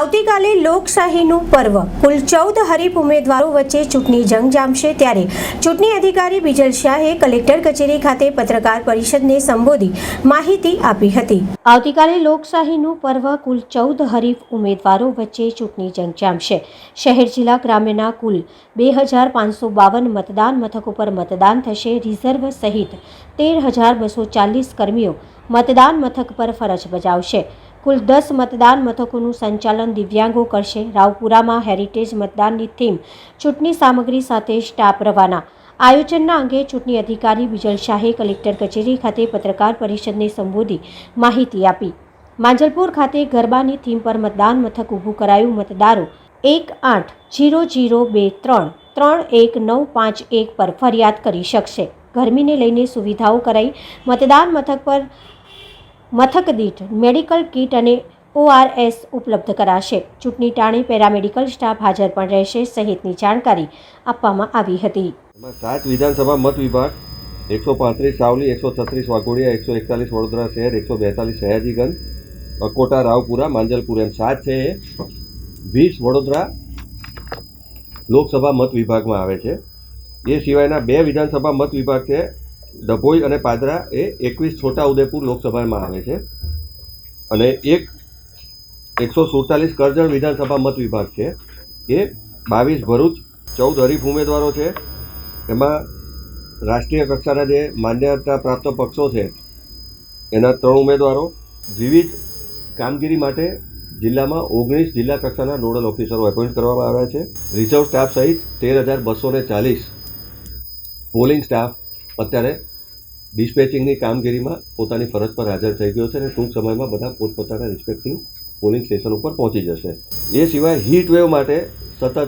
આવતીકાલે લોકશાહીનું પર્વ. કુલ ચૌદ હરીફ ઉમેદવારો વચ્ચે ચૂંટણી જંગ જામશે ત્યારે ચૂંટણી અધિકારી બિજલ શાહે કલેક્ટર કચેરી ખાતે પત્રકાર પરિષદને સંબોધી માહિતી આપી હતી. આવતીકાલે લોકશાહીનું પર્વ કુલ ચૌદ હરીફ ઉમેદવારો વચ્ચે ચૂંટણી જંગ જામશે. શહેર જિલ્લા ગ્રામ્યના કુલ બે હજાર પાંચસો બાવન મતદાન મથકો પર મતદાન થશે. રિઝર્વ સહિત તેર હજાર બસો ચાલીસ કર્મીઓ મતદાન મથક પર ફરજ બજાવશે. કુલ દસ મતદાન મથકોનું સંચાલન દિવ્યાંગો કરશે. રાવપુરામાં હેરિટેજ મતદાનની થીમ ચૂંટણી સામગ્રી સાથે સ્ટાફ રવાના. આયોજનના અંગે ચૂંટણી અધિકારી બિજલ શાહે કલેક્ટર કચેરી ખાતે પત્રકાર પરિષદને સંબોધી માહિતી આપી. માંજલપુર ખાતે ગરબાની થીમ પર મતદાન મથક ઊભું કરાયું મતદારો. એક આઠ જીરો જીરો બે ત્રણ ત્રણ એક નવ પાંચ એક પર ફરિયાદ કરી શકશે. ગરમીને લઈને સુવિધાઓ કરાઈ. મતદાન મથક પર મથક દીઠ મેડિકલ કીટ અને ઓઆરએસ ઉપલબ્ધ કરાશે. ચૂંટણી ટાણી પેરામેડિકલ સ્ટાફ હાજર પણ રહેશે સહિતની જાણકારી આપવામાં આવી હતી. સાત વિધાનસભા મત વિભાગ, એકસો પાંત્રીસ સાવલી, એકસો છત્રીસ વાઘોડિયા, એકસો એકતાલીસ વડોદરા શહેર, એકસો બેતાલીસ સયાજીગંજ, અકોટા, રાવપુરા, માંજલપુર એમ સાત છે વીસ વડોદરા લોકસભા મત વિભાગમાં આવે છે. એ સિવાયના બે વિધાનસભા મત વિભાગ છે ડભોઈ અને પાદરા એ એકવીસ છોટા ઉદેપુર લોકસભામાં આવે છે. અને એક એકસો સુડતાલીસ કરજણ વિધાનસભા મત વિભાગ છે. એ બાવીસ ભરૂચ, ચૌદ હરીફ ઉમેદવારો છે. એમાં રાષ્ટ્રીય કક્ષાના જે માન્યતા પ્રાપ્ત પક્ષો છે, એના ત્રણ ઉમેદવારો, વિવિધ કામગીરી માટે જિલ્લામાં ઓગણીસ જિલ્લા કક્ષાના નોડલ ઓફિસરો એપોઇન્ટ કરવામાં આવ્યા છે. રિઝર્વ સ્ટાફ સહિત તેર હજાર બસો ચાલીસ પોલિંગ સ્ટાફ અત્યારે ડિસ્પેચિંગની કામગીરીમાં પોતાની ફરજ પર હાજર થઈ ગયો છે અને ટૂંક સમયમાં બધા પોતપોતાના રિસ્પેક્ટિવ પોલિંગ સ્ટેશન ઉપર પહોંચી જશે. એ સિવાય હીટ વેવ માટે સતત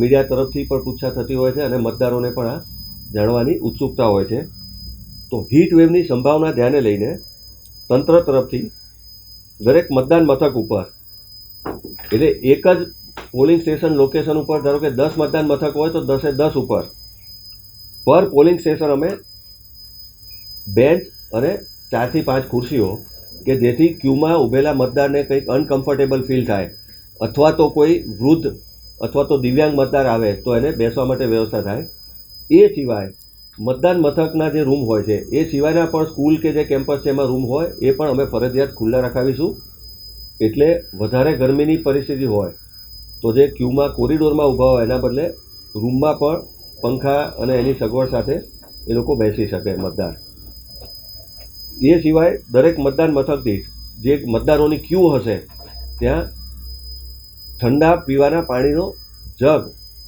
મીડિયા તરફથી પણ પૂછા થતી હોય છે અને મતદારોને પણ આ જાણવાની ઉત્સુકતા હોય છે. તો હીટ વેવની સંભાવના ધ્યાને લઈને તંત્ર તરફથી દરેક મતદાન મથક ઉપર એટલે એક જ પોલિંગ સ્ટેશન લોકેશન ઉપર ધારો કે દસ મતદાન મથક હોય તો દસે દસ ઉપર પર પોલિંગ સ્ટેશન અમે બેન્ચ અને ચારથી પાંચ ખુરશીઓ કે જેથી ક્યુમાં ઊભેલા મતદારને કંઈક અનકમ્ફર્ટેબલ ફીલ થાય, અથવા તો કોઈ વૃદ્ધ અથવા તો દિવ્યાંગ મતદાર આવે તો એને બેસવા માટે વ્યવસ્થા થાય. એ સિવાય મતદાન મથકના જે રૂમ હોય છે, એ સિવાયના પણ સ્કૂલ કે જે કેમ્પસ છે એમાં રૂમ હોય, એ પણ અમે ફરજિયાત ખુલ્લા રખાવીશું. એટલે વધારે ગરમીની પરિસ્થિતિ હોય, તો જે ક્યુમાં કોરિડોરમાં ઊભા હોય એના બદલે રૂમમાં પણ પંખા અને એની સગવડ સાથે એ લોકો બેસી શકે મતદાર એ સિવાય દરેક મતદાન મથકથી જે મતદારોની ક્યુ હશે, ત્યાં ઠંડા પીવાના પાણીનો જગ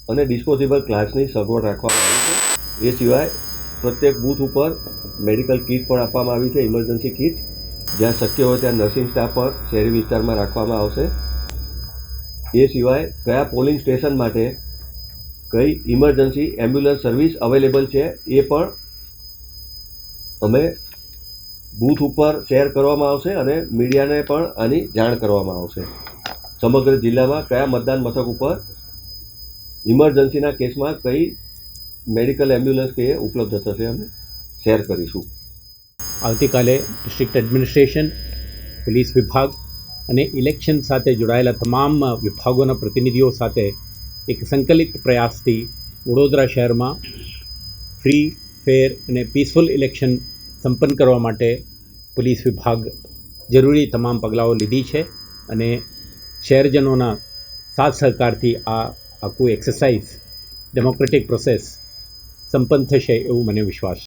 અને ડિસ્પોઝેબલ ગ્લાસની સગવડ રાખવામાં આવી છે. એ સિવાય પ્રત્યેક બૂથ ઉપર મેડિકલ કીટ પણ આપવામાં આવી છે, ઇમરજન્સી કીટ. જ્યાં શક્ય હોય ત્યાં નર્સિંગ સ્ટાફ પણ શહેરી વિસ્તારમાં રાખવામાં આવશે. એ સિવાય કયા પોલિંગ સ્ટેશન માટે કઈ ઇમરજન્સી એમ્બ્યુલન્સ સર્વિસ અવેલેબલ છે એ પણ અમે બૂથ ઉપર શેર કરવામાં આવશે અને મીડિયાને પણ આની જાણ કરવામાં આવશે. સમગ્ર જિલ્લામાં કયા મતદાન મથક ઉપર ઇમરજન્સીના કેસમાં કઈ મેડિકલ એમ્બ્યુલન્સ કે ઉપલબ્ધ થશે અમે શેર કરીશું. આવતીકાલે ડિસ્ટ્રિક્ટ એડમિનિસ્ટ્રેશન પોલીસ વિભાગ અને ઇલેક્શન સાથે જોડાયેલા તમામ વિભાગોના પ્રતિનિધિઓ સાથે એક સંકલિત પ્રયાસથી વડોદરા શહેરમાં ફ્રી ફેર અને પીસફુલ ઇલેક્શન સંપન્ન કરવા માટે પોલીસ વિભાગ જરૂરી તમામ પગલાઓ લીધી છે અને શહેરજનોના સાથ સહકારથી આ આખું એક્સરસાઇઝ ડેમોક્રેટિક પ્રોસેસ સંપન્ન થશે એવું મને વિશ્વાસ છે.